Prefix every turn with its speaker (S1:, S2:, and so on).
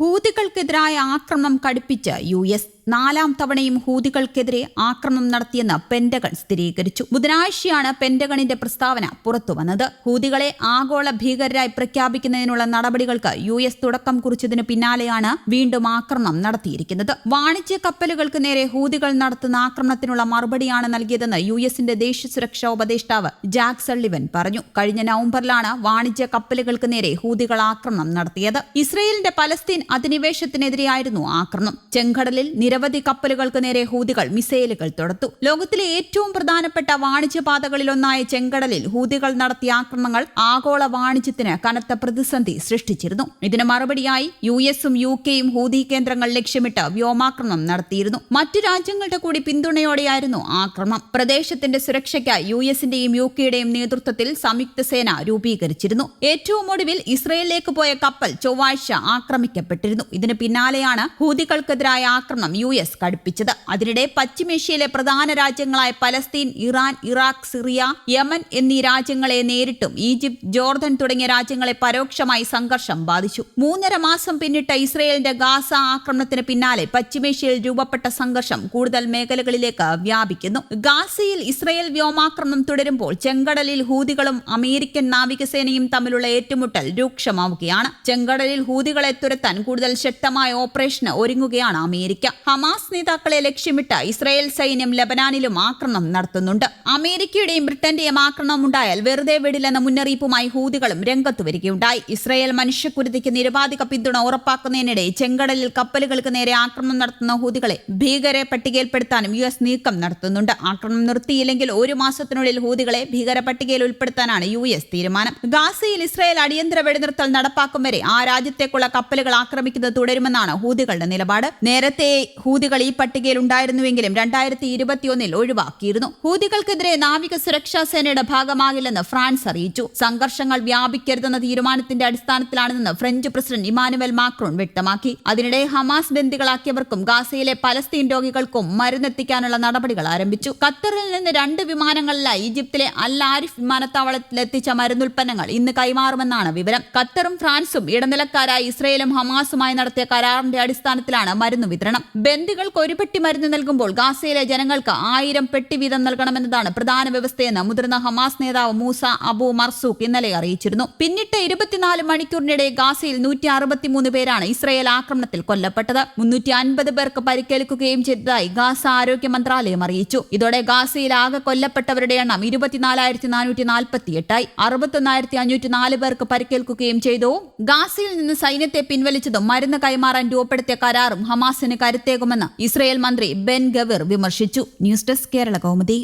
S1: ഹൂതികൾക്കെതിരായ ആക്രമണം കടുപ്പിച്ച് U S നാലാം തവണയും ഹൂതികൾക്കെതിരെ ആക്രമണം നടത്തിയെന്ന് പെന്റഗൺ സ്ഥിരീകരിച്ചു. ബുധനാഴ്ചയാണ് പെന്റഗണിന്റെ പ്രസ്താവന പുറത്തുവന്നത് ഹൂതികളെ ആഗോള ഭീകരരായി പ്രഖ്യാപിക്കുന്നതിനുള്ള നടപടികൾക്ക് യു എസ് തുടക്കം കുറിച്ചതിനു പിന്നാലെയാണ് വീണ്ടും ആക്രമണം നടത്തിയിരിക്കുന്നത്. വാണിജ്യ കപ്പലുകൾക്ക് നേരെ ഹൂതികൾ നടത്തുന്ന ആക്രമണത്തിനുള്ള മറുപടിയാണ് നൽകിയതെന്ന് യു എസിന്റെ ദേശീയ സുരക്ഷാ ഉപദേഷ്ടാവ് ജാക്ക് സള്ളിവൻ പറഞ്ഞു. കഴിഞ്ഞ നവംബറിലാണ് വാണിജ്യ കപ്പലുകൾക്ക് നേരെ ഹൂതികൾ ആക്രമണം നടത്തിയത്. ഇസ്രയേലിന്റെ പലസ്തീൻ അധിനിവേശത്തിനെതിരെയായിരുന്നു ആക്രമണം. ചെങ്കടലിൽ നിരവധി കപ്പലുകൾക്ക് നേരെ ഹൂതികൾ മിസൈലുകൾ തൊടുത്തു. ലോകത്തിലെ ഏറ്റവും പ്രധാനപ്പെട്ട വാണിജ്യ പാതകളിലൊന്നായ ചെങ്കടലിൽ ഹൂതികൾ നടത്തിയ ആക്രമണങ്ങൾ ആഗോള വാണിജ്യത്തിന് കനത്ത പ്രതിസന്ധി സൃഷ്ടിച്ചിരുന്നു. ഇതിന് മറുപടിയായി യു എസും യു കെയും ഹൂതി കേന്ദ്രങ്ങൾ ലക്ഷ്യമിട്ട് വ്യോമാക്രമണം നടത്തിയിരുന്നു. മറ്റു രാജ്യങ്ങളുടെ കൂടി പിന്തുണയോടെയായിരുന്നു ആക്രമണം. പ്രദേശത്തിന്റെ സുരക്ഷയ്ക്ക് യു എസിന്റെയും യു കെയുടെയും നേതൃത്വത്തിൽ സംയുക്ത സേന രൂപീകരിച്ചിരുന്നു. ഏറ്റവും ഒടുവിൽ ഇസ്രയേലിലേക്ക് പോയ കപ്പൽ ചൊവ്വാഴ്ച ആക്രമിക്കപ്പെട്ടിരുന്നു. ഇതിന് പിന്നാലെയാണ് ഹൂതികൾക്കെതിരായ ആക്രമണം യു എസ് കടുപ്പിച്ചത് അതിനിടെ പശ്ചിമേഷ്യയിലെ പ്രധാന രാജ്യങ്ങളായ Palestine Iran Iraq Syria Yemen എന്നീ രാജ്യങ്ങളെ നേരിട്ടും ഈജിപ്ത് ജോർദൻ തുടങ്ങിയ രാജ്യങ്ങളെ പരോക്ഷമായി സംഘർഷം ബാധിച്ചു. മൂന്നര മാസം പിന്നിട്ട ഇസ്രയേലിന്റെ ഗാസ ആക്രമണത്തിന് പിന്നാലെ പശ്ചിമേഷ്യയിൽ രൂപപ്പെട്ട സംഘർഷം കൂടുതൽ മേഖലകളിലേക്ക് വ്യാപിക്കുന്നു. ഗാസയിൽ ഇസ്രയേൽ വ്യോമാക്രമണം തുടരുമ്പോൾ ചെങ്കടലിൽ ഹൂതികളും അമേരിക്കൻ നാവികസേനയും തമ്മിലുള്ള ഏറ്റുമുട്ടൽ രൂക്ഷമാവുകയാണ്. ചെങ്കടലിൽ ഹൂതികളെ തുരത്താൻ കൂടുതൽ ശക്തമായ ഓപ്പറേഷന് ഒരുങ്ങുകയാണ് അമേരിക്ക. ഹമാസ് നേതാക്കളെ ലക്ഷ്യമിട്ട് ഇസ്രായേൽ സൈന്യം ലബനാനിലും ആക്രമണം നടത്തുന്നുണ്ട്. അമേരിക്കയുടെയും ബ്രിട്ടന്റെയും ആക്രമണം ഉണ്ടായാൽ വെറുതെ വിടില്ലെന്ന മുന്നറിയിപ്പുമായി ഹൂതികളും രംഗത്തു വരികയുണ്ടായി. ഇസ്രായേൽ മനുഷ്യക്കുരുതിക്ക് നിരവാധിക പിന്തുണ ഉറപ്പാക്കുന്നതിനിടെ ചെങ്കടലിൽ കപ്പലുകൾക്ക് നേരെ ആക്രമണം നടത്തുന്ന ഹൂതികളെ ഭീകര പട്ടികയിൽപ്പെടുത്താനും യു എസ് നീക്കം നടത്തുന്നുണ്ട്. ആക്രമണം നിർത്തിയില്ലെങ്കിൽ ഒരു മാസത്തിനുള്ളിൽ ഹൂതികളെ ഭീകര പട്ടികയിൽ ഉൾപ്പെടുത്താനാണ് യു എസ് തീരുമാനം. ഗാസയിൽ ഇസ്രായേൽ അടിയന്തര വെടിനിർത്തൽ നടപ്പാക്കും വരെ ആ രാജ്യത്തേക്കുള്ള കപ്പലുകൾ ആക്രമിക്കുന്നത് തുടരുമെന്നാണ് ഹൂതികളുടെ നിലപാട്. നേരത്തെ ഹൂതികൾ ഈ പട്ടികയിൽ ഉണ്ടായിരുന്നുവെങ്കിലും രണ്ടായിരത്തി ഇരുപത്തിയൊന്നിൽ ഒഴിവാക്കിയിരുന്നു. ഹൂതികൾക്കെതിരെ നാവിക സുരക്ഷാ സേനയുടെ ഭാഗമാകില്ലെന്ന് ഫ്രാൻസ് അറിയിച്ചു. സംഘർഷങ്ങൾ വ്യാപിക്കരുതെന്ന തീരുമാനത്തിന്റെ അടിസ്ഥാനത്തിലാണെന്ന് ഫ്രഞ്ച് പ്രസിഡന്റ് ഇമാനുവൽ മാക്രോൺ വ്യക്തമാക്കി. അതിനിടെ ഹമാസ് ബന്ദികളാക്കിയവർക്കും ഗാസയിലെ പലസ്തീൻ രോഗികൾക്കും മരുന്നെത്തിക്കാനുള്ള നടപടികൾ ആരംഭിച്ചു. ഖത്തറിൽ നിന്ന് രണ്ട് വിമാനങ്ങളിലായി ഈജിപ്തിലെ അൽ ആരിഫ് വിമാനത്താവളത്തിലെത്തിച്ച മരുന്നുൽപ്പന്നങ്ങൾ ഇന്ന് കൈമാറുമെന്നാണ് വിവരം. ഖത്തറും ഫ്രാൻസും ഇടനിലക്കാരായി ഇസ്രയേലും ഹമാസുമായി നടത്തിയ കരാറിന്റെ അടിസ്ഥാനത്തിലാണ് മരുന്ന് വിതരണം. ബന്ദികൾക്ക് ഒരു പെട്ടി മരുന്ന് നൽകുമ്പോൾ ഗാസയിലെ ജനങ്ങൾക്ക് ആയിരം പെട്ടി വീതം നൽകണമെന്നതാണ് പ്രധാന വ്യവസ്ഥയെന്ന് മുതിർന്ന ഹമാസ് നേതാവ് മൂസ അബു മർസൂഖ് ഇന്നലെ അറിയിച്ചിരുന്നു. പിന്നിട്ട ഇരുപത്തിനാല് മണിക്കൂറിനിടെ ഗാസയിൽ നൂറ്റി അറുപത്തിമൂന്ന് പേരാണ് ഇസ്രയേൽ ആക്രമണത്തിൽ കൊല്ലപ്പെട്ടത്. മുന്നൂറ്റി അൻപത് പേർക്ക് പരിക്കേൽക്കുകയും ചെയ്തതായി ഗാസ ആരോഗ്യ മന്ത്രാലയം അറിയിച്ചു. ഇതോടെ ഗാസയിൽ ആകെ കൊല്ലപ്പെട്ടവരുടെ എണ്ണം ഇരുപത്തിനാലായിരത്തി നാനൂറ്റി നാൽപ്പത്തി എട്ടായി അറുപത്തൊന്നായിരത്തി അഞ്ഞൂറ്റി നാല് പേർക്ക് പരിക്കേൽക്കുകയും ചെയ്തു. ഗാസയിൽ നിന്ന് സൈന്യത്തെ പിൻവലിച്ചതും മരുന്ന് കൈമാറാൻ രൂപപ്പെടുത്തിയ കരാറും ഹമാസിന് കരുത്തേകുമെന്ന് ഇസ്രയേൽ മന്ത്രി ബെൻ ഗവിർ വിമർശിച്ചു. News desk Kerala Kaumudi.